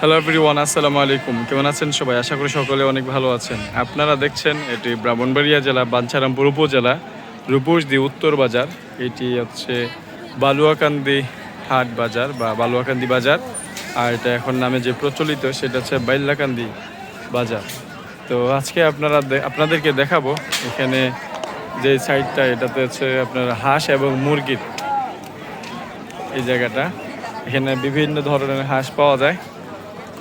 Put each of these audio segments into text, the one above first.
Hello everyone আসসালামু আলাইকুম কেমন আছেন সবাই? আশা করি সকলে অনেক ভালো আছেন। আপনারা দেখছেন এটি ব্রাহ্মণবাড়িয়া জেলা, বাঞ্ছারামপুর উপজেলা রূপসদি উত্তর বাজার। এটি হচ্ছে বালুয়াকান্দি হাট বাজার বা বালুয়াকান্দি বাজার। আর এটা এখন নামে যে প্রচলিত, সেটা হচ্ছে বাইল্লাকান্দি বাজার। তো আজকে আপনারা আপনাদেরকে দেখাবো। এখানে যে সাইডটা, এটাতে হচ্ছে আপনার হাঁস এবং মুরগির এই জায়গাটা। এখানে বিভিন্ন ধরনের হাঁস পাওয়া যায়।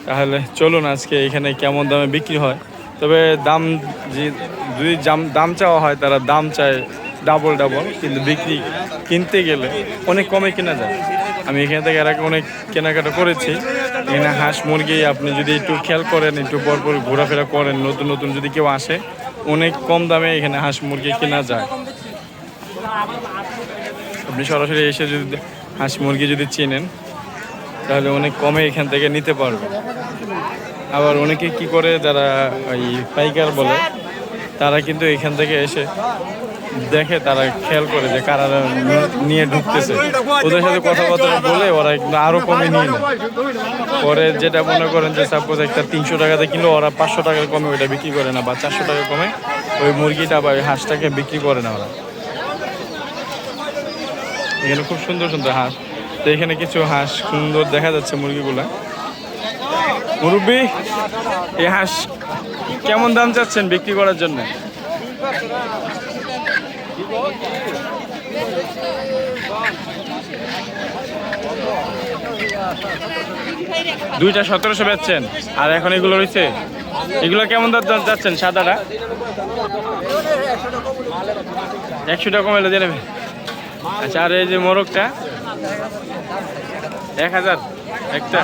তাহলে চলুন আজকে এখানে কেমন দামে বিক্রি হয়। তবে দাম যে যদি দাম চাওয়া হয়, তারা দাম চায় ডাবল ডাবল কিন্তু বিক্রি কিনতে গেলে অনেক কমে কেনা যায়। আমি এখান থেকে এর আগে অনেক কেনাকাটা করেছি। এখানে হাঁস, মুরগি, আপনি যদি একটু খেয়াল করেন, একটু পরপর ঘোরাফেরা করেন, নতুন নতুন যদি কেউ আসে, অনেক কম দামে এখানে হাঁস, মুরগি কেনা যায়। আপনি সরাসরি এসে যদি হাঁস, মুরগি যদি চেনেন তাহলে অনেক কমে এখান থেকে নিতে পারবে। আবার অনেকে কি করে যারা ওই পাইকার বলে, তারা কিন্তু এখান থেকে এসে দেখে, তারা খেয়াল করে যে কারা নিয়ে ঢুকতেছে। ওদের সাথে কথাবার্তা বলে ওরা কিন্তু আরও কমে নিয়ে নেয়। পরে যেটা মনে করেন যে সাপোজ একটা তিনশো টাকাতে কিনলো, ওরা পাঁচশো টাকার কমে ওইটা বিক্রি করে না, বা চারশো টাকা কমে ওই মুরগিটা বা ওই হাঁসটাকে বিক্রি করে না ওরা। এখানে খুব সুন্দর সুন্দর হাঁস। তো এখানে কিছু হাঁস সুন্দর দেখা যাচ্ছে মুরগিগুলা। মুরব্বি, এই হাঁস কেমন দাম চাচ্ছেন বিক্রি করার জন্য? দুইটা সতেরোশো বেচছেন। আর এখন এগুলো রয়েছে। এগুলো কেমন দাম যাচ্ছেন সাদাটা? একশো টাকা কমাইলে দিয়ে নেবে। আচ্ছা আর এই যে মোরগটা? এক হাজার, একটা।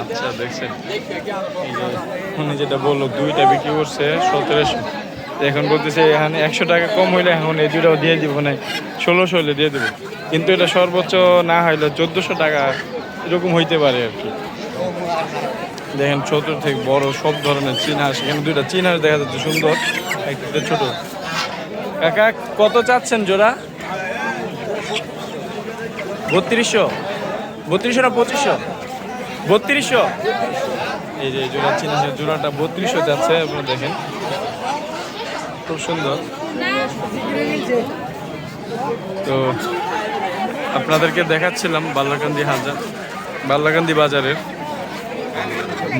আচ্ছা দেখছেন। উনি যেটা বলল, দুইটা বিক্রি করছে, সতেরোশো। এখন বলতেছে, এখানে একশো টাকা কম হইলে এখন এই দুটাও দিয়ে দিব না ষোলোশো হলে দিয়ে দেবো। কিন্তু এটা সর্বোচ্চ না হইলে চোদ্দোশো টাকা এরকম হইতে পারে আর কি। দেখেন, ছোট থেকে বড় সব ধরনের চীন হাঁস। এখানে দুইটা চীন হাঁস দেখা যাচ্ছে সুন্দর, একটা ছোট। কাকা, কত চাচ্ছেন জোড়া? বত্রিশশো। বত্রিশশো না পঁচিশশো? বত্রিশশো। এই যে জোড়া চিনি জোড়াটা বত্রিশশো যাচ্ছে, আপনারা দেখেন। খুব সুন্দর। তো আপনাদেরকে দেখাচ্ছিলাম বাল্লাকান্দি হাজার, বাল্লাকান্দি বাজারের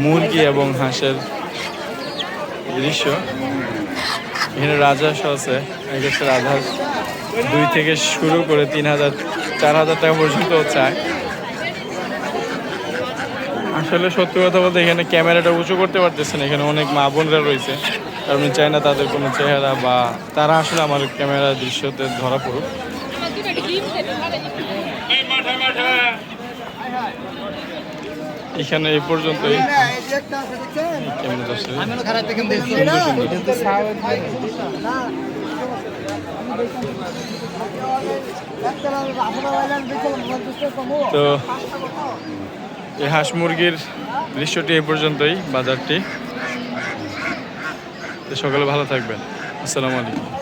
মুরগি এবং হাঁসের দৃশ্য। এখানে রাজহাঁস আছে, এক হচ্ছে রাজহাঁস দুই থেকে শুরু করে তিন হাজার চার হাজার টাকা পর্যন্ত চায়। আসলে সত্যি কথা বলতে এখানে ক্যামেরাটা উঁচু করতে পারতেছেন এখানে অনেক মা বোনরা রয়েছে। কারণ চাই না তাদের কোনো চেহারা বা তারা আসলে আমার ক্যামেরা দৃশ্যতে ধরা পড়ুক। এখানে এই পর্যন্তই। তো এই হাঁস মুরগির দৃশ্যটি এই পর্যন্তই বাজারটি। সকলে সকালে ভালো থাকবেন। আসসালামু আলাইকুম।